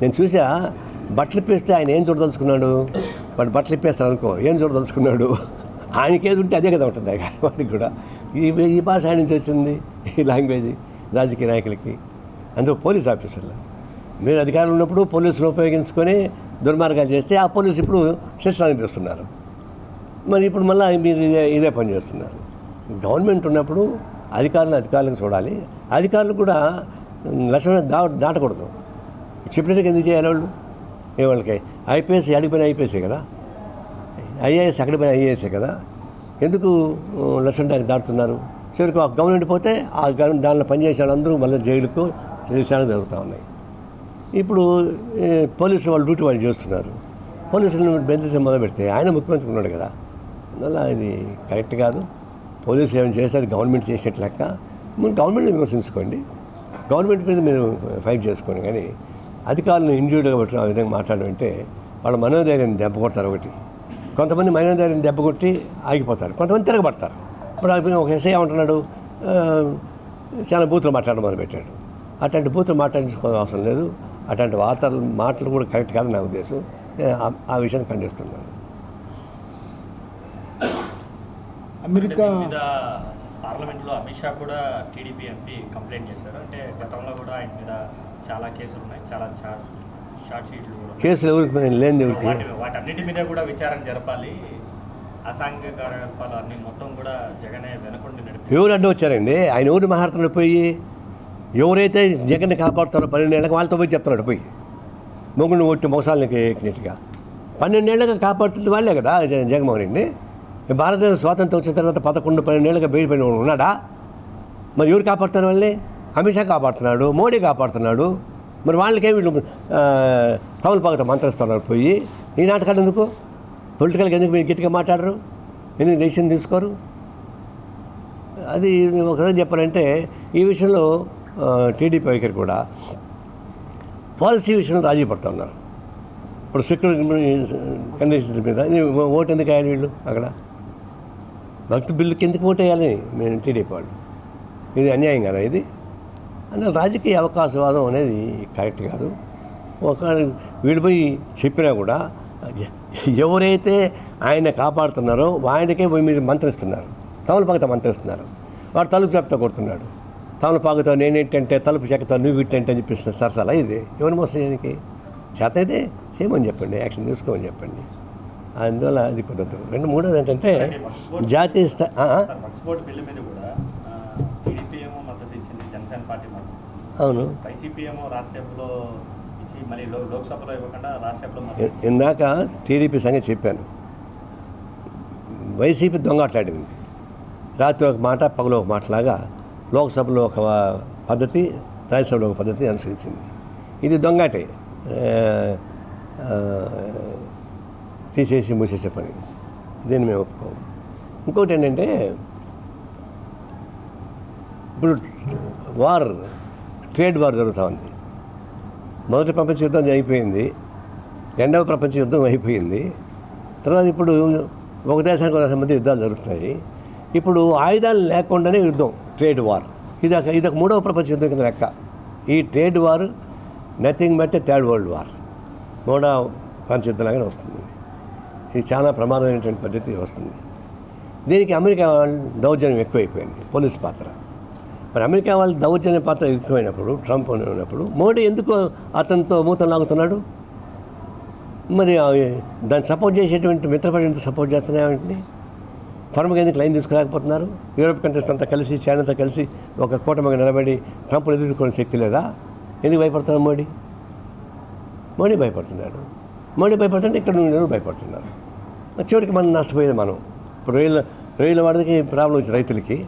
నేను చూసా బట్టలు ఇప్పేస్తే ఆయన ఏం చూడదలుచుకున్నాడు? వాడు బట్టలు ఇప్పేస్తాడు అనుకో ఏం చూడదలుచుకున్నాడు? ఆయనకి ఏది ఉంటే అదే కదా ఉంటుంది వాడికి కూడా. ఈ ఈ భాష ఆయన నుంచి వచ్చింది ఈ లాంగ్వేజ్ రాజకీయ నాయకులకి. అందులో పోలీస్ ఆఫీసర్లు. మీరు అధికారులు ఉన్నప్పుడు పోలీసులు ఉపయోగించుకొని దుర్మార్గాలు చేస్తే ఆ పోలీసు ఇప్పుడు శిక్షణ అనిపిస్తున్నారు మరి ఇప్పుడు మళ్ళీ మీరు ఇదే ఇదే పని చేస్తున్నారు. గవర్నమెంట్ ఉన్నప్పుడు అధికారులు అధికారులకు చూడాలి. అధికారులు కూడా లక్ష్మణ దా దాటకూడదు. చెప్పినట్టుగా ఎందుకు చేయాలి వాళ్ళు? ఏ వాళ్ళకి? ఐపీఎస్ అడిగిపోయిన ఐపీఎస్ఏ కదా? ఐఏఎస్ అక్కడ పోయిన ఐఏఎస్ఏ కదా? ఎందుకు లక్ష్మణ దానికి దాటుతున్నారు? చివరికి ఒక గవర్నమెంట్ పోతే ఆ గవర్నమెంట్ దానిలో పనిచేసే వాళ్ళందరూ మళ్ళీ జైలుకు విషయాలు జరుగుతూ ఉన్నాయి. ఇప్పుడు పోలీసు వాళ్ళు డ్యూటీ వాళ్ళు చేస్తున్నారు. పోలీసులను బెదిరించి మొదలు పెడితే ఆయన ముఖ్యమంత్రి ఉన్నాడు కదా? అందువల్ల ఇది కరెక్ట్ కాదు. పోలీసులు ఏమైనా చేస్తే అది గవర్నమెంట్ చేసేట్లు లెక్క. మీరు గవర్నమెంట్ని విమర్శించుకోండి. గవర్నమెంట్ మీద మీరు ఫైట్ చేసుకోండి కానీ అధికారులను ఇండివిజువల్గా పట్టిన ఆ విధంగా మాట్లాడమంటే వాళ్ళ మనోధైర్యాన్ని దెబ్బ కొడతారు ఒకటి. కొంతమంది మనోధైర్యం దెబ్బ కొట్టి ఆగిపోతారు. కొంతమంది తిరగబడతారు. ఇప్పుడు ఆ ఒక ఎస్ఐ ఏమంటున్నాడు? చాలా బూతులు మాట్లాడడం మొదలుపెట్టాడు. అట్లాంటి బూతులు మాట్లాడించుకోవాల్సిన అవసరం లేదు. అట్లాంటి వార్తలు మాటలు కూడా కరెక్ట్ కాదు నా ఉద్దేశం. నేను ఆ- విషయాన్ని ఖండిస్తున్నాను అమెరికా పార్లమెంట్లో అమిత్ షా కూడా టీడీపీ ఎంపీ కంప్లైంట్ చేశారు. అంటే గతంలో కూడా ఆయన మీద చాలా కేసులు ఉన్నాయి. చాలా చార్జ్ షార్ట్ షీట్లు కూడా ఉన్నాయి. కేసులు ఎవరికి లేనిది ఎవరికి? వాటి వాటన్నిటి మీద కూడా విచారణ జరపాలి. అసాంఘిక కార్యకలాపాలు అన్ని మొత్తం కూడా జగనే వెనకుండి నడిపి ఎవరు అడ్డు వచ్చారండి? ఆయన ఎవరు మహారతను పోయి ఎవరైతే జగన్ని కాపాడుతారో పన్నెండేళ్ళకి వాళ్ళతో పోయి చెప్తున్నాడు పోయి. మొగుడిని కొట్టి మొగసాలకి ఎక్కినట్టుగా పన్నెండేళ్ళగా కాపాడుతుంది వాళ్ళే కదా జగన్మోహన్ రెడ్డి భారతదేశం స్వాతంత్రం వచ్చిన తర్వాత పదకొండు పన్నెండేళ్ళగా బయటపడిన వాడు ఉన్నాడా? మరి ఎవరు కాపాడుతారు వాళ్ళని? అమిత్ షా కాపాడుతున్నాడు మోడీ కాపాడుతున్నాడు. మరి వాళ్ళకేమి వీళ్ళు తమలపాకతో మంత్రిస్తున్నారు పోయి ఈ నాటకాలు ఎందుకు? పొలిటికల్గా ఎందుకు మీరు గట్టిగా మాట్లాడరు? ఎందుకు డెసిషన్ తీసుకోరు? అది ఒకసారి చెప్పాలంటే ఈ విషయంలో టీడీపీ వైఖరి కూడా పాలసీ విషయంలో రాజీ పడుతూ ఉన్నారు. ఇప్పుడు సెక్యులర్ కండిషన్స్ మీద ఓటు ఎందుకు వేయాలి వీళ్ళు అక్కడ? భక్తి బిల్లుకి ఎందుకు ఓటు వేయాలి మేము టీడీపీ వాళ్ళు? ఇది అన్యాయం కదా ఇది? అందులో రాజకీయ అవకాశవాదం అనేది కరెక్ట్ కాదు. ఒక వీళ్ళు పోయి చెప్పినా కూడా ఎవరైతే ఆయన కాపాడుతున్నారో ఆయనకే పోయి మీరు మంత్రిస్తున్నారు. తమలపాకతో మంత్రిస్తున్నారు. వాడు తలుపు చెప్తా కొడుతున్నాడు. తమలపాకుతో నేనేంటంటే తలుపు చెక్కతో నువ్వు ఇట్టంటే అని చెప్పిస్తున్న సరసాల ఇది? ఎవరు మోసం చేయడానికి? చేత అయితే చేయమని చెప్పండి యాక్షన్ తీసుకోమని చెప్పండి. అందువల్ల అది కుదరదు. రెండు మూడోది ఏంటంటే జాతీయ స్థాయి సార్ వక్స్ బోర్డు బిల్లు మీద కూడా టీడీపీ ఏమో మద్దతు ఇచ్చింది జనసేన పార్టీ అవును. వైసీపీ ఏమో రాజ్యసభలో ఇచ్చి మళ్ళీ లో- లోక్సభలో ఇవ్వకుండా రాజ్యసభలో మద్దతు ఇ- ఇందాక టీడీపీ సంగతి చెప్పాను. వైసీపీ దొంగట్లాడింది రాత్రి ఒక మాట పగలు ఒక మాటలాగా లోక్సభలో ఒక పద్ధతి రాజ్యసభలో ఒక పద్ధతి అనుసరించింది. ఇది దొంగటే. తీసేసి మూసేసే పని. దీన్ని మేము ఒప్పుకోము. ఇంకోటి ఏంటంటే ఇప్పుడు వార్ ట్రేడ్ వార్ జరుగుతూ ఉంది. మొదటి ప్రపంచ యుద్ధం అయిపోయింది. రెండవ ప్రపంచ యుద్ధం అయిపోయింది. తర్వాత ఇప్పుడు ఒక దేశానికి ఒక దేశం మధ్య యుద్ధాలు జరుగుతున్నాయి. ఇప్పుడు ఆయుధాలు లేకుండానే యుద్ధం ట్రేడ్ వార్. ఇది ఒక ఇది ఒక మూడవ ప్రపంచ యుద్ధం కింద లెక్క. ఈ trade war nothing but third world war. మూడవ ప్రపంచ యుద్ధంలాగానే వస్తుంది. ఇది చాలా ప్రమాదమైనటువంటి పద్ధతి వస్తుంది. దీనికి అమెరికా దౌర్జన్యం ఎక్కువైపోయింది. పోలీస్ పాత్ర. మరి అమెరికా వాళ్ళు దౌర్జన్య పాత్ర యుక్తమైనప్పుడు ట్రంప్ ఉన్నప్పుడు మోడీ ఎందుకు అతనితో మూతం లాగుతున్నాడు? మరి దాన్ని సపోర్ట్ చేసేటువంటి మిత్రపడి ఎందుకు సపోర్ట్ చేస్తున్నాయండి ఫర్మ్గా ఎందుకు లైన్ తీసుకురాకపోతున్నారు? యూరోప్ కంట్రీస్ అంతా కలిసి చైనాతో కలిసి ఒక కూటమిగా నిలబడి ట్రంప్ను ఎదుర్కొనే శక్తి లేదా? ఎందుకు భయపడుతున్నారు మోడీ? మోడీ భయపడుతున్నాడు. మోడీ భయపడుతుంటే ఇక్కడ నుండి భయపడుతున్నారు? చివరికి మనం నష్టపోయేది మనం. ఇప్పుడు రొయ్యల రొయ్యల వాడికి ప్రాబ్లం వచ్చింది రైతులకి.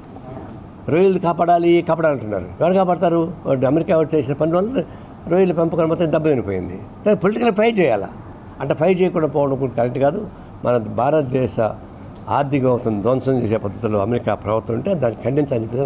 రొయ్యలు కాపాడాలి కాపాడాలంటున్నారు. ఎవరు కాపాడతారు? అమెరికా వాడు చేసిన పని వల్ల రొయ్యలు పెంపకం మొత్తం దెబ్బతినిపోయింది పొలిటికల్ ఫైట్ చేయాలా? అంటే ఫైట్ చేయకుండా పోవడం కూడా కరెక్ట్ కాదు. మన భారతదేశ ఆర్థిక వ్యవస్థను ధ్వంసం చేసే పద్ధతిలో అమెరికా ప్రభుత్వం ఉంటే దాన్ని ఖండించాలని చెప్పేసి